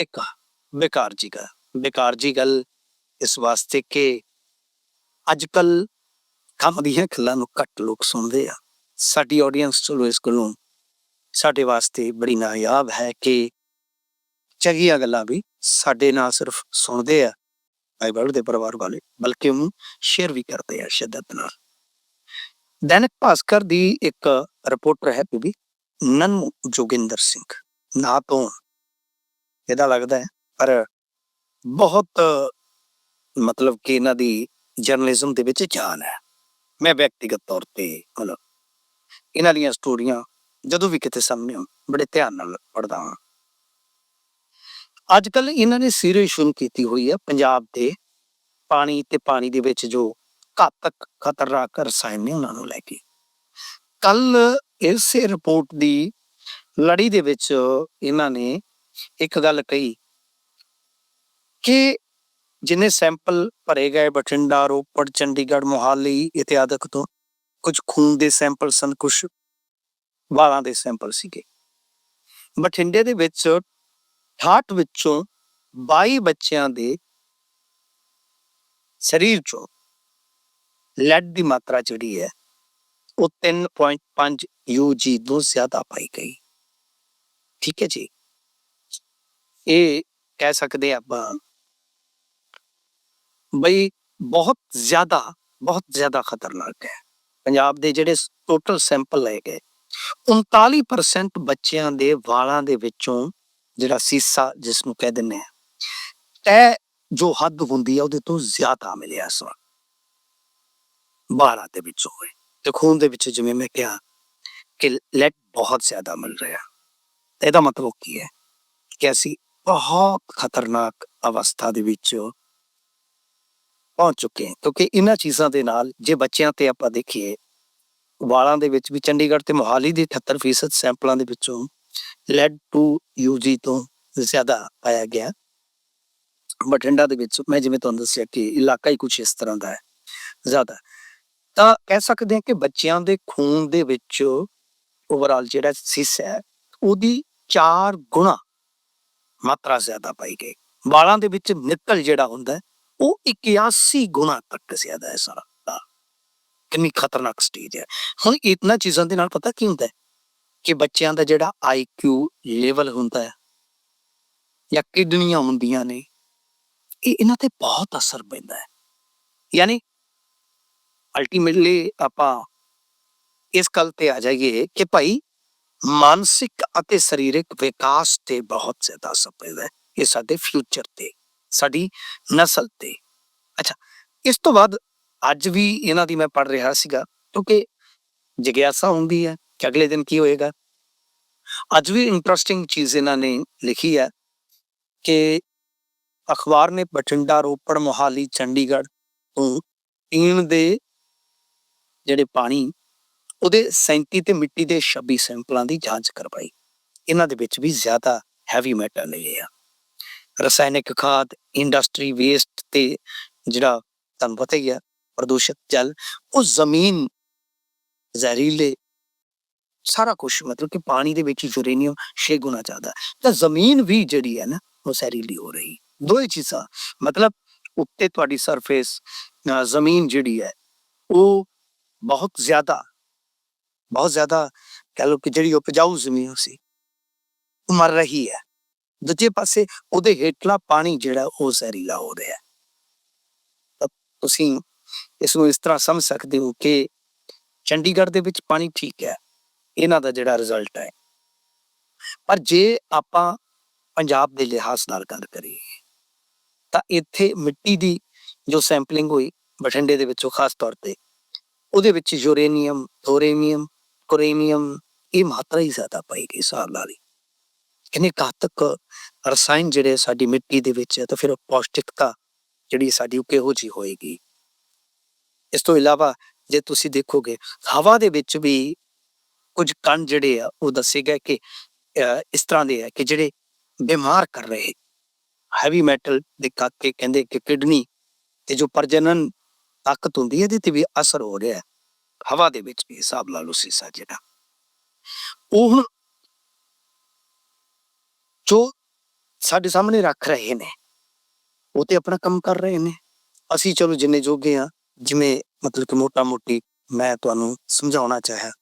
ਇੱਕ ਬੇਕਾਰ ਜੀ ਗੱਲ, ਬੇਕਾਰ ਜੀ ਗੱਲ ਇਸ ਵਾਸਤੇ ਕਿ ਅੱਜ ਕੱਲ ਕੰਮ ਦੀਆਂ ਗੱਲਾਂ ਨੂੰ ਘੱਟ ਲੋਕ ਸੁਣਦੇ ਆ। ਸਾਡੀ ਆਡੀਅנס ਚਲੋ ਇਸ ਕੋਲੋਂ ਸਾਡੇ ਵਾਸਤੇ ਬੜੀ ਨਾਯਾਬ ਹੈ ਕਿ ਚੰਗੀਆਂ ਗੱਲਾਂ ਵੀ ਸਾਡੇ ਨਾਲ ਸਿਰਫ ਸੁਣਦੇ ਆ ਬਾਈਬਲ ਦੇ ਪਰਿਵਾਰ ਵਾਲੇ, ਬਲਕਿ ਉਹਨੂੰ ਸ਼ੇਅਰ ਵੀ ਕਰਦੇ ਆ ਸ਼ਿੱਦਤ ਨਾਲ। ਦੈਨਿਕ ਭਾਸਕਰ ਦੀ ਇੱਕ ਰਿਪੋਰਟਰ ਹੈ ਬੀਬੀ ਨਨ ਜੋਗਿੰਦਰ ਸਿੰਘ, ਨਾ ਤੋਂ ਇਹਦਾ ਲੱਗਦਾ ਹੈ, ਪਰ ਬਹੁਤ, ਮਤਲਬ ਕਿ ਇਹਨਾਂ ਦੀ ਜਰਨਲਿਜ਼ਮ ਦੇ ਵਿੱਚ ਜਾਨ ਹੈ। ਮੈਂ ਵਿਅਕਤੀਗਤ ਤੌਰ ਤੇ ਮਤਲਬ ਇਹਨਾਂ ਦੀਆਂ ਸਟੋਰੀਆਂ ਜਦੋਂ ਵੀ ਕਿਤੇ ਸਾਹਮਣੇ ਆਉਣ, ਬੜੇ ਧਿਆਨ ਨਾਲ ਪੜ੍ਹਦਾ ਹਾਂ। ਅੱਜ ਕੱਲ ਇਹਨਾਂ ਨੇ ਸੀਰੀਜ਼ ਸ਼ੁਰੂ ਕੀਤੀ ਹੋਈ ਹੈ ਪੰਜਾਬ ਦੇ ਪਾਣੀ ਤੇ ਪਾਣੀ ਦੇ ਵਿੱਚ ਜੋ ਘਾਤਕ ਖਤਰਨਾਕ ਰਸਾਇਣ ਨੇ ਉਹਨਾਂ ਨੂੰ ਲੈ ਕੇ। ਕੱਲ ਇਸੇ ਰਿਪੋਰਟ ਦੀ ਲੜੀ ਦੇ ਵਿੱਚ ਇਹਨਾਂ ਨੇ ਇੱਕ ਗੱਲ ਕਹੀ ਕਿ ਜਿੰਨੇ ਸੈਂਪਲ ਭਰੇ ਗਏ ਬਠਿੰਡਾ, ਰੋਪੜ, ਚੰਡੀਗੜ੍ਹ, ਮੋਹਾਲੀ ਇਤਿਆਦਿਕ ਤੋਂ, ਕੁਝ ਖੂਨ ਦੇ ਸੈਂਪਲ ਸਨ, ਕੁਝ ਵਾਲਾਂ ਦੇ ਸੈਂਪਲ ਸੀਗੇ। ਬਠਿੰਡੇ ਦੇ ਵਿੱਚ 68 ਵਿੱਚੋਂ 22 ਬੱਚਿਆਂ ਦੇ ਸਰੀਰ ਚੋਂ ਲੈਡ ਦੀ ਮਾਤਰਾ ਜਿਹੜੀ ਹੈ, ਉਹ 3.5 ਯੂਜੀ ਤੋਂ ਜ਼ਿਆਦਾ ਪਾਈ ਗਈ। ਠੀਕ ਹੈ ਜੀ? ਇਹ ਕਹਿ ਸਕਦੇ ਆਪਾਂ ਬਈ ਬਹੁਤ ਜ਼ਿਆਦਾ ਬਹੁਤ ਜ਼ਿਆਦਾ ਖਤਰਨਾਕ ਹੈ। ਪੰਜਾਬ ਦੇ ਜਿਹੜੇ ਟੋਟਲ ਸੈਂਪਲ ਲਏ ਗਏ 39% ਬੱਚਿਆਂ ਦੇ ਵਾਲਾਂ ਦੇ ਵਿੱਚੋਂ ਜਿਹੜਾ ਸੀਸਾ ਜਿਸ ਨੂੰ ਕਹਿ ਦਿੰਦੇ ਆ ਤੈ ਜੋ ਹੱਦ ਹੁੰਦੀ ਹੈ ਉਹਦੇ ਤੋਂ ਜ਼ਿਆਦਾ ਮਿਲਿਆ ਇਸ ਵਾਰ। ਵਾਲਾਂ ਦੇ ਵਿੱਚ ਹੋਏ ਤੇ ਖੂਨ ਦੇ ਵਿੱਚ ਜਿਵੇਂ ਮੈਂ ਕਿਹਾ ਕਿ ਲੈਟ ਬਹੁਤ ਜ਼ਿਆਦਾ ਮਿਲ ਰਿਹਾ। ਇਹਦਾ ਮਤਲਬ ਕੀ ਹੈ ਕਿ ਅਸੀਂ ਬਹੁਤ ਖਤਰਨਾਕ ਅਵਸਥਾ ਦੇ ਵਿੱਚ ਪਹੁੰਚ ਚੁੱਕੇ ਹਾਂ। ਕਿਉਂਕਿ ਇਹਨਾਂ ਚੀਜ਼ਾਂ ਦੇ ਨਾਲ ਜੇ ਬੱਚਿਆਂ ਤੇ ਆਪਾਂ ਦੇਖੀਏ, ਵਾਲਾਂ ਦੇ ਵਿੱਚ ਵੀ ਚੰਡੀਗੜ੍ਹ ਤੇ ਮੋਹਾਲੀ ਦੇ 78% ਸੈਂਪਲਾਂ ਦੇ ਵਿੱਚੋਂ ਲੈਡ ਟੂ ਯੂਜੀ ਤੋਂ ਜ਼ਿਆਦਾ ਪਾਇਆ ਗਿਆ। ਬਠਿੰਡਾ ਦੇ ਵਿੱਚ ਮੈਂ ਜਿਵੇਂ ਤੁਹਾਨੂੰ ਦੱਸਿਆ ਕਿ ਇਲਾਕਾ ਹੀ ਕੁਝ ਇਸ ਤਰ੍ਹਾਂ ਦਾ ਹੈ, ਜ਼ਿਆਦਾ। ਤਾਂ ਕਹਿ ਸਕਦੇ ਹਾਂ ਕਿ ਬੱਚਿਆਂ ਦੇ ਖੂਨ ਦੇ ਵਿੱਚ ਓਵਰਆਲ ਜਿਹੜਾ ਸਿਸ ਹੈ, ਉਹਦੀ 4 ਗੁਣਾ ਮਾਤਰਾ ਜ਼ਿਆਦਾ ਪਾਈ ਗਈ। ਵਾਲਾਂ ਦੇ ਵਿੱਚ ਨਿਕਲ ਜਿਹੜਾ ਹੁੰਦਾ ਉਹ 81 ਗੁਣਾ ਤੱਕ ਜ਼ਿਆਦਾ ਹੈ ਸਾਰਾ। ਕਿੰਨੀ ਖਤਰਨਾਕ ਸਟੇਜ ਹੈ। ਹੁਣ ਇਤਨਾ ਚੀਜ਼ਾਂ ਦੇ ਨਾਲ ਪਤਾ ਕੀ ਹੁੰਦਾ ਹੈ ਕਿ ਬੱਚਿਆਂ ਦਾ ਜਿਹੜਾ ਆਈਕਿਊ ਲੈਵਲ ਹੁੰਦਾ ਹੈ ਜਾਂ ਕਿਡਨੀਆਂ ਹੁੰਦੀਆਂ ਨੇ, ਇਹ ਇਹਨਾਂ ਤੇ ਬਹੁਤ ਅਸਰ ਪੈਂਦਾ ਹੈ। ਯਾਨੀ ਅਲਟੀਮੇਟਲੀ ਆਪਾਂ ਇਸ ਗੱਲ ਤੇ ਆ ਜਾਈਏ ਕਿ ਭਾਈ ਮਾਨਸਿਕ ਅਤੇ ਸਰੀਰਕ ਵਿਕਾਸ ਤੇ ਬਹੁਤ ਜ਼ਿਆਦਾ ਅਸਰ ਪੈਂਦਾ ਹੈ ਇਹ ਸਾਡੇ ਫਿਊਚਰ ਤੇ, ਸਾਡੀ ਨਸਲ ਤੇ। ਅੱਛਾ, ਇਸ ਤੋਂ ਬਾਅਦ ਅੱਜ ਵੀ ਇਹਨਾਂ ਦੀ ਮੈਂ ਪੜ ਰਿਹਾ ਸੀਗਾ, ਕਿਉਂਕਿ ਜਿਗਿਆਸਾ ਹੁੰਦੀ ਹੈ ਕਿ ਅਗਲੇ ਦਿਨ ਕੀ ਹੋਏਗਾ। ਅੱਜ ਵੀ ਇੰਟਰਸਟਿੰਗ ਚੀਜ਼ ਇਹਨਾਂ ਨੇ ਲਿਖੀ ਹੈ ਕਿ ਅਖਬਾਰ ਨੇ ਬਠਿੰਡਾ, ਰੋਪੜ, ਮੋਹਾਲੀ, ਚੰਡੀਗੜ੍ਹ ਤੋਂ ਪੀਣ ਦੇ ਜਿਹੜੇ ਪਾਣੀ ਉਹਦੇ 37 ਤੇ ਮਿੱਟੀ ਦੇ 26 ਸੈਂਪਲਾਂ ਦੀ ਜਾਂਚ ਕਰਵਾਈ। ਇਹਨਾਂ ਦੇ ਵਿੱਚ ਵੀ ਜ਼ਿਆਦਾ ਹੈਵੀ ਮੈਟਲ ਲਏ ਆ। ਰਸਾਇਣਿਕ ਖਾਦ ਇੰਡਸਟਰੀ ਵੇਸਟ ਤੇ ਜਿਹੜਾ ਤੁਹਾਨੂੰ ਪਤਾ ਹੀ ਆ, ਪ੍ਰਦੂਸ਼ਿਤ ਜਲ, ਉਹ ਜ਼ਮੀਨ, ਜ਼ਹਿਰੀਲੇ ਸਾਰਾ ਕੁਝ ਮਤਲਬ ਕਿ ਪਾਣੀ ਦੇ ਵਿੱਚ ਯੂਰੇਨੀਅਮ 6 ਗੁਣਾ ਜ਼ਿਆਦਾ। ਤਾਂ ਜ਼ਮੀਨ ਵੀ ਜਿਹੜੀ ਹੈ ਨਾ, ਉਹ ਜ਼ਹਿਰੀਲੀ ਹੋ ਰਹੀ। ਦੋਏ ਚੀਜ਼ਾਂ, ਮਤਲਬ ਉੱਤੇ ਤੁਹਾਡੀ ਸਰਫੇਸ ਜ਼ਮੀਨ ਜਿਹੜੀ ਹੈ, ਉਹ ਬਹੁਤ ਜ਼ਿਆਦਾ ਬਹੁਤ ਜ਼ਿਆਦਾ ਕਹ ਲਓ ਕਿ ਜਿਹੜੀ ਉਪਜਾਊ ਜ਼ਮੀਨ ਸੀ, ਉਹ ਮਰ ਰਹੀ ਹੈ। ਦੂਜੇ ਪਾਸੇ ਉਹਦੇ ਹੇਠਲਾ ਪਾਣੀ ਜਿਹੜਾ ਉਹ ਜ਼ਹਿਰੀਲਾ ਹੋ ਰਿਹਾ ਹੈ। ਤੁਸੀਂ ਇਸ ਨੂੰ ਇਸ ਤਰ੍ਹਾਂ ਸਮਝ ਸਕਦੇ ਹੋ ਕਿ ਚੰਡੀਗੜ੍ਹ ਦੇ ਵਿੱਚ ਪਾਣੀ ਠੀਕ ਹੈ, ਇਹਨਾਂ ਦਾ ਜਿਹੜਾ ਰਿਜ਼ਲਟ ਹੈ। ਪਰ ਜੇ ਆਪਾਂ ਪੰਜਾਬ ਦੇ ਲਿਹਾਜ਼ ਨਾਲ ਗੱਲ ਕਰੀਏ, ਤਾਂ ਇੱਥੇ ਮਿੱਟੀ ਦੀ ਜੋ ਸੈਂਪਲਿੰਗ ਹੋਈ ਬਠਿੰਡੇ ਦੇ ਵਿੱਚੋਂ ਖਾਸ ਤੌਰ ਤੇ, ਉਹਦੇ ਵਿੱਚ ਯੂਰੇਨੀਅਮ ਥੋਰੇਨੀਅਮ ਕੋਰੇਨੀਅਮ ਇਹ ਮਾਤਰਾ ਹੀ ਜ਼ਿਆਦਾ ਪਾਈ ਗਈ ਸਾਲ ਵਾਲੀ ਕਿੰਨੇ ਘਾਤਕ ਰਸਾਇਣ ਜਿਹੜੇ ਸਾਡੀ ਮਿੱਟੀ ਦੇ ਵਿੱਚ ਹੈ ਤਾਂ ਫਿਰ ਪੌਸ਼ਟਿਕਤਾ ਜਿਹੜੀ ਸਾਡੀ ਉਹ ਕਿਹੋ ਜੀ ਹੋਏਗੀ। ਇਸ ਤੋਂ ਇਲਾਵਾ ਜੇ ਤੁਸੀਂ ਦੇਖੋਗੇ, ਹਵਾ ਦੇ ਵਿੱਚ ਵੀ ਕੁਝ ਕਣ ਜਿਹੜੇ ਆ, ਉਹ ਦੱਸੇ ਗਏ ਕਿ ਇਸ ਤਰ੍ਹਾਂ ਦੇ ਆ ਕਿ ਜਿਹੜੇ ਬਿਮਾਰ ਕਰ ਰਹੇ ਹੈਵੀ ਮੈਟਲ ਦੇ ਕਰਕੇ ਕਹਿੰਦੇ ਕਿ ਕਿਡਨੀ ਤੇ ਜੋ ਪ੍ਰਜਨਨ ਤਾਕਤ ਹੁੰਦੀ ਹੈ, ਇਹਦੇ ਤੇ ਵੀ ਅਸਰ ਹੋ ਰਿਹਾ। ਹੈ ਹਵਾ ਦੇ ਵਿੱਚ ਵੀ ਹਿਸਾਬ ਲਾ ਲਓ ਸੀਸਾ ਜਿਹੜਾ। ਉਹ ਜੋ ਸਾਡੇ ਸਾਹਮਣੇ ਰੱਖ ਰਹੇ ਨੇ, ਉਹ ਤੇ ਆਪਣਾ ਕੰਮ ਕਰ ਰਹੇ ਨੇ। ਅਸੀਂ ਚਲੋ ਜਿੰਨੇ ਜੋਗੇ ਆ ਜਿਵੇਂ ਮਤਲਬ ਕਿ ਮੋਟਾ ਮੋਟੀ ਮੈਂ ਤੁਹਾਨੂੰ ਸਮਝਾਉਣਾ ਚਾਹਿਆ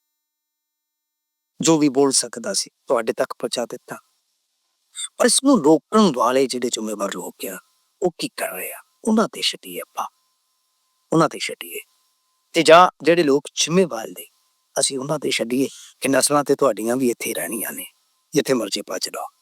ਜੋ ਵੀ ਬੋਲ ਸਕਦਾ ਸੀ, ਤੁਹਾਡੇ ਤੱਕ ਪਹੁੰਚਾ ਦਿੱਤਾ। ਪਰ ਇਸ ਨੂੰ ਰੋਕਣ ਵਾਲੇ ਜਿਹੜੇ ਜ਼ਿੰਮੇਵਾਰ ਲੋਕ ਆ, ਉਹ ਕੀ ਕਰ ਰਹੇ ਆ? ਉਹਨਾਂ ਤੇ ਛੱਡੀਏ ਆਪਾਂ। ਉਹਨਾਂ ਤੇ ਛੱਡੀਏ। ਤੇ ਜਾਂ ਜਿਹੜੇ ਲੋਕ ਜ਼ਿੰਮੇਵਾਰ ਨੇ, ਅਸੀਂ ਉਹਨਾਂ ਤੇ ਛੱਡੀਏ ਕਿ ਨਸਲਾਂ ਤੇ ਤੁਹਾਡੀਆਂ ਵੀ ਇੱਥੇ ਰਹਿਣੀਆਂ ਨੇ, ਜਿੱਥੇ ਮਰਜ਼ੀ ਭੱਜ ਲਓ।